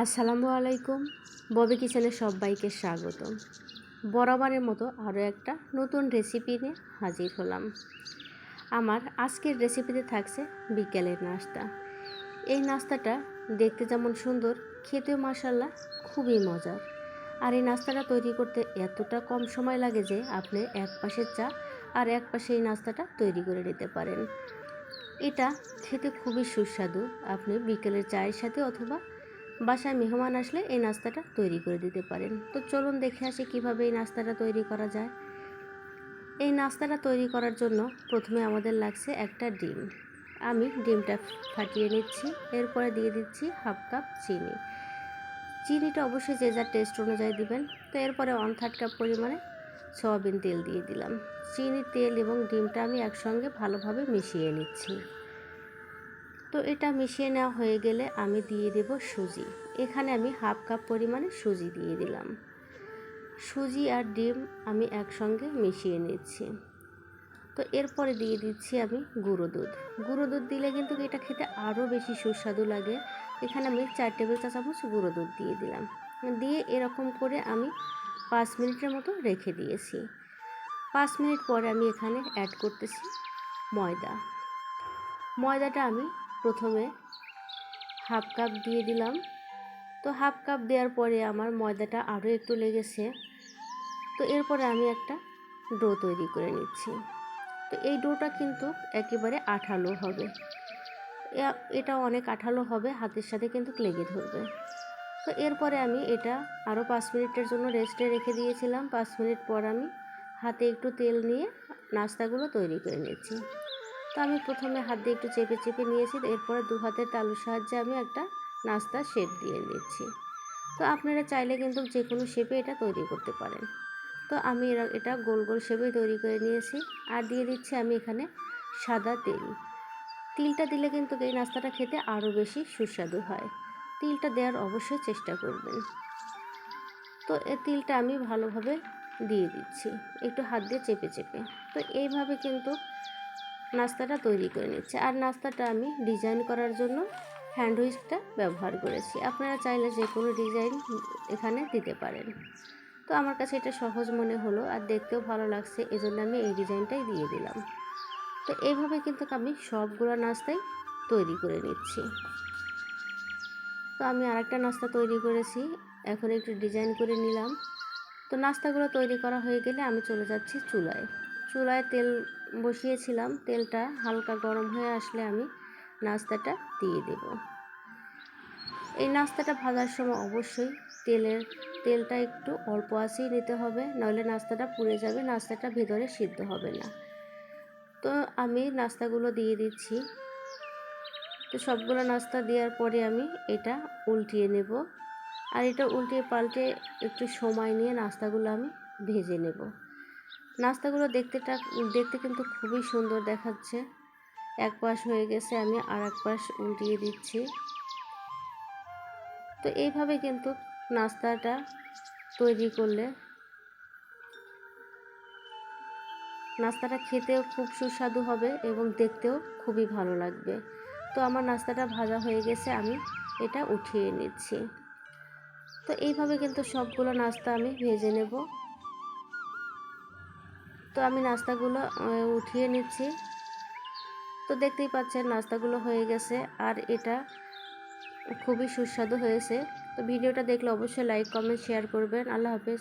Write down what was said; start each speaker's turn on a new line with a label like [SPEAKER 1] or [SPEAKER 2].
[SPEAKER 1] আসসালামু আলাইকুম। ববি কিচেনে সবাইকে স্বাগতম। বরাবরের মতো আরও একটা নতুন রেসিপি নিয়ে হাজির হলাম। আমার আজকের রেসিপিতে থাকছে বিকেলের নাস্তা। এই নাস্তাটা দেখতে যেমন সুন্দর, খেতেও মাসাল্লাহ খুবই মজার। আর এই নাস্তাটা তৈরি করতে এতটা কম সময় লাগে যে আপনি এক পাশের চা আর এক পাশে এই নাস্তাটা তৈরি করে নিতে পারেন। এটা খেতে খুবই সুস্বাদু। আপনি বিকেলের চায়ের সাথে অথবা বাসায় মেহমান আসলে এই নাস্তাটা তৈরি করে দিতে পারেন। তো চলুন দেখে আসি কীভাবে এই নাস্তাটা তৈরি করা যায়। এই নাস্তাটা তৈরি করার জন্য প্রথমে আমাদের লাগছে একটা ডিম। আমি ডিমটা ফাটিয়ে নিচ্ছি, এরপরে দিয়ে দিচ্ছি হাফ কাপ চিনি। চিনিটা অবশ্যই যে যার টেস্ট অনুযায়ী দিবেন। তো এরপরে ওয়ান থার্ড কাপ পরিমাণে সয়াবিন তেল দিয়ে দিলাম। চিনি, তেল এবং ডিমটা আমি একসঙ্গে ভালোভাবে মিশিয়ে নিচ্ছি। তো এটা মিশিয়ে নেওয়া হয়ে গেলে আমি দিয়ে দেব সুজি। এখানে আমি হাফ কাপ পরিমাণে সুজি দিয়ে দিলাম। সুজি আর ডিম আমি একসঙ্গে মিশিয়ে নিচ্ছি। তো এরপরে দিয়ে দিচ্ছি আমি গুঁড়ো দুধ। গুঁড়ো দুধ দিলে কিন্তু এটা খেতে আরও বেশি সুস্বাদু লাগে। এখানে আমি চার টেবিল চা চামচ গুঁড়ো দুধ দিয়ে দিলাম। দিয়ে এরকম করে আমি পাঁচ মিনিটের মতো রেখে দিয়েছি। পাঁচ মিনিট পরে আমি এখানে অ্যাড করতেছি ময়দা। ময়দাটা আমি প্রথমে হাফ কাপ দিয়ে দিলাম। তো হাফ কাপ দেওয়ার পরে আমার ময়দাটা আরও একটু লেগেছে। তো এরপরে আমি একটা ডো তৈরি করে নিচ্ছি। তো এই ডোটা কিন্তু একেবারে আঠালো হবে। এটা অনেক আঠালো হবে, হাতের সাথে কিন্তু লেগে ধরবে। তো এরপরে আমি এটা আরও পাঁচ মিনিটের জন্য রেস্টে রেখে দিয়েছিলাম। পাঁচ মিনিট পর আমি হাতে একটু তেল নিয়ে নাস্তাগুলো তৈরি করে নিচ্ছি। তো আমি প্রথমে হাত দিয়ে একটু চেপে চেপে নিয়েছি, এরপরে দু হাতের তালুর সাহায্যে আমি একটা নাস্তা শেপ দিয়ে দিচ্ছি তো আপনারা চাইলে কিন্তু যে কোনো শেপে এটা তৈরি করতে পারেন। তো আমি এটা গোল গোল শেপে তৈরি করে নিয়েছি আর দিয়ে দিচ্ছি আমি এখানে সাদা তেল। তিলটা দিলে কিন্তু এই নাস্তাটা খেতে আরও বেশি সুস্বাদু হয়। তিলটা দেওয়ার অবশ্যই চেষ্টা করবেন। তো এই তিলটা আমি ভালোভাবে দিয়ে দিচ্ছি, একটু হাত দিয়ে চেপে চেপে। তো এইভাবে কিন্তু নাস্তাটা তৈরি করে নিচ্ছে। আর নাস্তাটা আমি ডিজাইন করার জন্য হ্যান্ড হুইস্কটা ব্যবহার করেছি। আপনারা চাইলে যে কোনো ডিজাইন এখানে দিতে পারেন। তো আমার কাছে এটা সহজ মনে হলো আর দেখতেও ভালো লাগছে, এজন্য আমি এই ডিজাইনটাই দিয়ে দিলাম। তো এইভাবে কিন্তু আমি সবগুলো নাস্তাই তৈরি করে নিচ্ছি। তো আমি আরেকটা নাস্তা তৈরি করেছি, এখন একটু ডিজাইন করে নিলাম। তো নাস্তাগুলো তৈরি করা হয়ে গেলে আমি চলে যাচ্ছি চুলায়। চুলায় তেল বসিয়েছিলাম। তেলটা হালকা গরম হয়ে আসলে আমি নাস্তাটা দিয়ে দেব। এই নাস্তাটা ভাজার সময় অবশ্যই তেলের, তেলটা একটু অল্প আছেই নিতে হবে, নইলে নাস্তাটা পুড়ে যাবে, নাস্তাটা ভেতরে সিদ্ধ হবে না। তো আমি নাস্তাগুলো দিয়ে দিচ্ছি। তো সবগুলো নাস্তা দেওয়ার পরে আমি এটা উল্টিয়ে নেব। আর এটা উল্টিয়ে পাল্টে একটু সময় নিয়ে নাস্তাগুলো আমি ভেজে নেব। নাস্তাগুলো দেখতেটা, দেখতে কিন্তু খুবই সুন্দর দেখাচ্ছে। এক পাশ হয়ে গেছে, আমি আর এক পাশ উল্টিয়ে দিচ্ছি। তো এইভাবে কিন্তু নাস্তাটা তৈরি করলে নাস্তাটা খেতেও খুব সুস্বাদু হবে এবং দেখতেও খুবই ভালো লাগবে। তো আমার নাস্তাটা ভাজা হয়ে গেছে, আমি এটা উঠিয়ে নিচ্ছি। তো এইভাবে কিন্তু সবগুলো নাস্তা আমি ভেজে নেব। তো আমি নাস্তাগুলো উঠিয়ে নিচ্ছি। তো দেখতেই পাচ্ছেন নাস্তাগুলো হয়ে গেছে আর এটা খুবই সুস্বাদু হয়েছে। তো ভিডিওটা দেখলে অবশ্যই লাইক, কমেন্ট, শেয়ার করবেন। আল্লাহ হাফেজ।